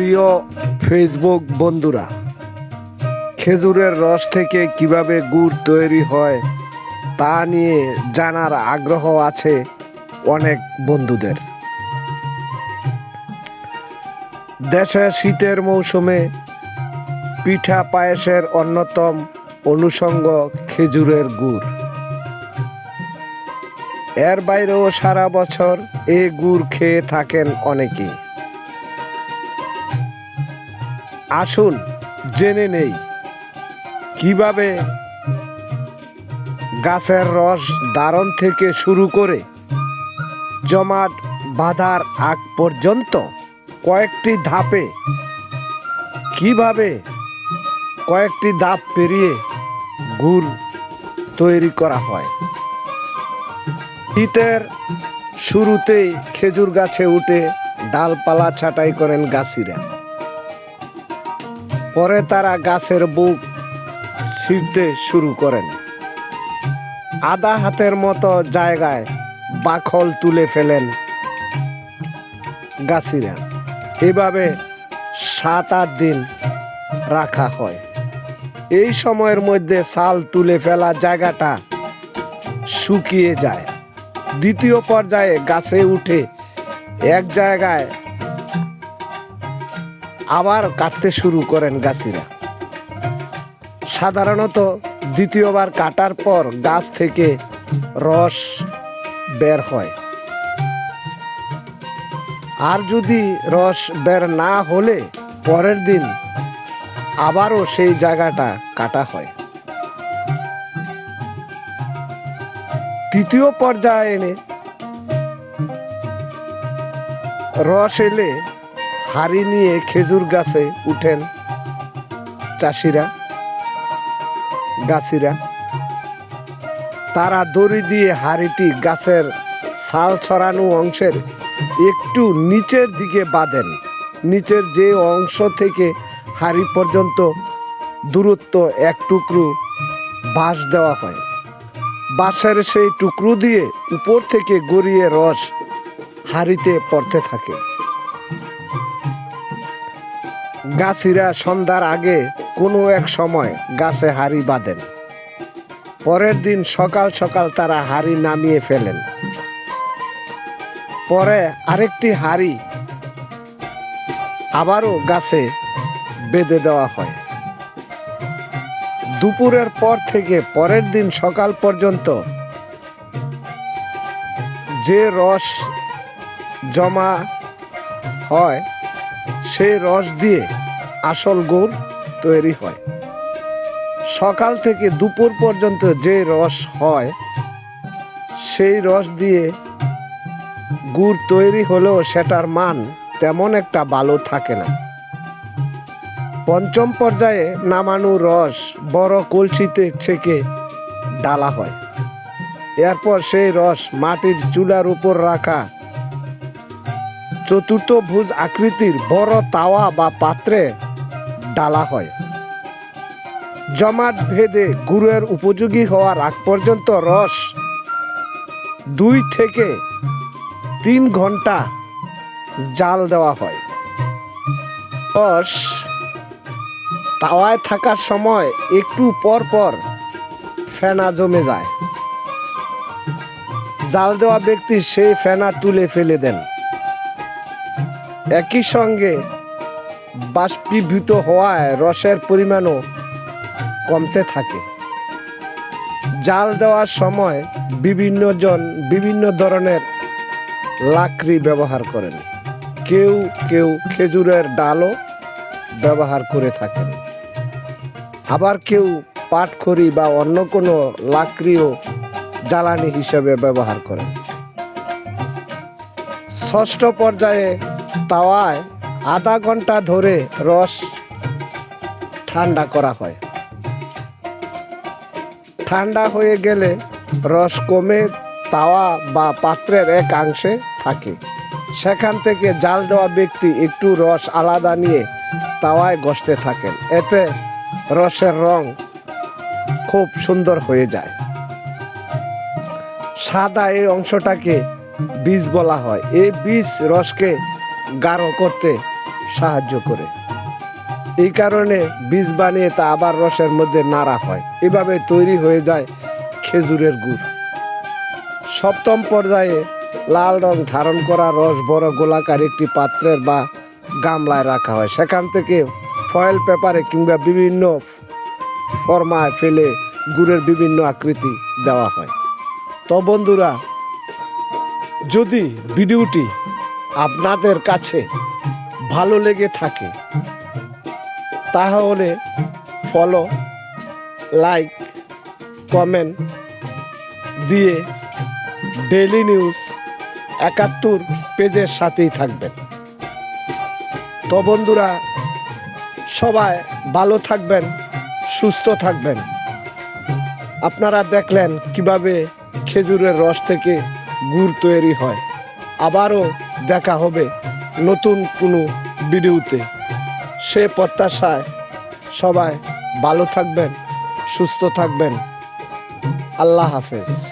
প্রিয় ফেসবুক বন্ধুরা, খেজুরের রস থেকে কীভাবে গুড় তৈরি হয় তা নিয়ে জানার আগ্রহ আছে অনেক বন্ধুদের। দেশে শীতের মৌসুমে পিঠা পায়েসের অন্যতম অনুষঙ্গ খেজুরের গুড়। এর বাইরেও সারা বছর এই গুড় খেয়ে থাকেন অনেকেই। আসুন, জেনে নেই। কীভাবে গাছের রস দারণ থেকে শুরু করে জমাট বাঁধার আগ পর্যন্ত কয়েকটি ধাপে কীভাবে কয়েকটি ধাপ পেরিয়ে গুড় তৈরি করা হয়? শীতের শুরুতেই খেজুর গাছে উঠে ডালপালা ছাঁটাই করেন গাছিরা। পরে তারা গাছের বুক ছিঁড়তে শুরু করেন। আধা হাতের মতো জায়গায় বাখল তুলে ফেলেন গাছিরা। এভাবে সাত আট দিন রাখা হয়। এই সময়ের মধ্যে সাল তুলে ফেলা জায়গাটা শুকিয়ে যায়। দ্বিতীয় পর্যায়ে গাছে উঠে এক জায়গায় আবার কাটতে শুরু করেন গাছিরা। সাধারণত দ্বিতীয়বার কাটার পর গাছ থেকে রস বের হয়। আর যদি রস বের না হলে পরের দিন আবারও সেই জায়গাটা কাটা হয়। তৃতীয় পর্যায়ে এনে রস এলে হাড়ি নিয়ে খেজুর গাছে উঠেন চাষিরা, গাছিরা। তারা দড়ি দিয়ে হাড়িটি গাছের ছাল ছড়ানো অংশের একটু নিচের দিকে বাঁধেন। নিচের যে অংশ থেকে হাড়ি পর্যন্ত দূরত্ব এক টুকরো বাঁশ দেওয়া হয়। বাঁশের সেই টুকরো দিয়ে উপর থেকে গড়িয়ে রস হাড়িতে পড়তে থাকে। গাছিরা সন্ধ্যার আগে কোনো এক সময় গাছে হাড়ি বাঁধেন। পরের দিন সকাল সকাল তারা হাড়ি নামিয়ে ফেলেন। পরে আরেকটি হাড়ি আবারও গাছে বেঁধে দেওয়া হয়। দুপুরের পর থেকে পরের দিন সকাল পর্যন্ত যে রস জমা হয় সেই রস দিয়ে আসল গুড় তৈরি হয়। সকাল থেকে দুপুর পর্যন্ত যে রস হয়, সেই রস দিয়ে গুড় তৈরি হলেও সেটার মান তেমন একটা ভালো থাকে না। পঞ্চম পর্যায়ে নামানো রস বড় কলসিতে ছেঁকে ডালা হয়। এরপর সেই রস মাটির চুলার উপর রাখা চতুর্থভুজ আকৃতির বড় তাওয়া বা পাত্রে ডালা হয়। জমাট ভেদে গুড়ের উপযোগী হওয়ার আগ পর্যন্ত রস দুই থেকে তিন ঘণ্টা জাল দেওয়া হয়। রস তাওয়ায় থাকার সময় একটু পর পর ফেনা জমে যায়। জাল দেওয়া ব্যক্তি সেই ফেনা তুলে ফেলে দেন। একই সঙ্গে বাষ্পীভূত হওয়ায় রসের পরিমাণও কমতে থাকে। জাল দেওয়ার সময় বিভিন্ন জন বিভিন্ন ধরনের লাকড়ি ব্যবহার করেন। কেউ কেউ খেজুরের ডালও ব্যবহার করে থাকেন। আবার কেউ পাটখড়ি বা অন্য কোনো লাকড়িও জ্বালানি হিসেবে ব্যবহার করেন। ষষ্ঠ পর্যায়ে তাওয়ায় আধা ঘণ্টা ধরে রস ঠান্ডা করা হয়। ঠান্ডা হয়ে গেলে রস কমে তাওয়া বা পাত্রের এক অংশে থাকে। সেখান থেকে জাল দেওয়া ব্যক্তি একটু রস আলাদা নিয়ে তাওয়ায় ঘষতে থাকেন। এতে রসের রং খুব সুন্দর হয়ে যায়। সাদা এই অংশটাকে বীজ বলা হয়। এই বীজ রসকে গাঢ় করতে সাহায্য করে। এই কারণে বীজ বানিয়ে তা আবার রসের মধ্যে নাড়া হয়। এভাবে তৈরি হয়ে যায় খেজুরের গুড়। সপ্তম পর্যায়ে লাল রং ধারণ করা রস বড় গোলাকার একটি পাত্রের বা গামলায় রাখা হয়। সেখান থেকে ফয়েল পেপারে কিংবা বিভিন্ন ফরমায় ফেলে গুড়ের বিভিন্ন আকৃতি দেওয়া হয়। তো বন্ধুরা, যদি ভিডিওটি আপনাদের কাছে ভালো লেগে থাকে, তাহলে ফলো লাইক কমেন্ট দিয়ে ডেলি নিউজ একাত্তর পেজের সাথেই থাকবেন। তো বন্ধুরা, সবাই ভালো থাকবেন, সুস্থ থাকবেন। আপনারা দেখলেন কীভাবে খেজুরের রস থেকে গুড় তৈরি হয়। আবারও দেখা হবে নতুন কোনো ভিডিওতে। সে প্রত্যাশায় সবাই ভালো থাকবেন সুস্থ থাকবেন। আল্লাহ হাফেজ।